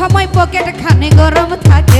সময় পকেট খানে গরম থাকে।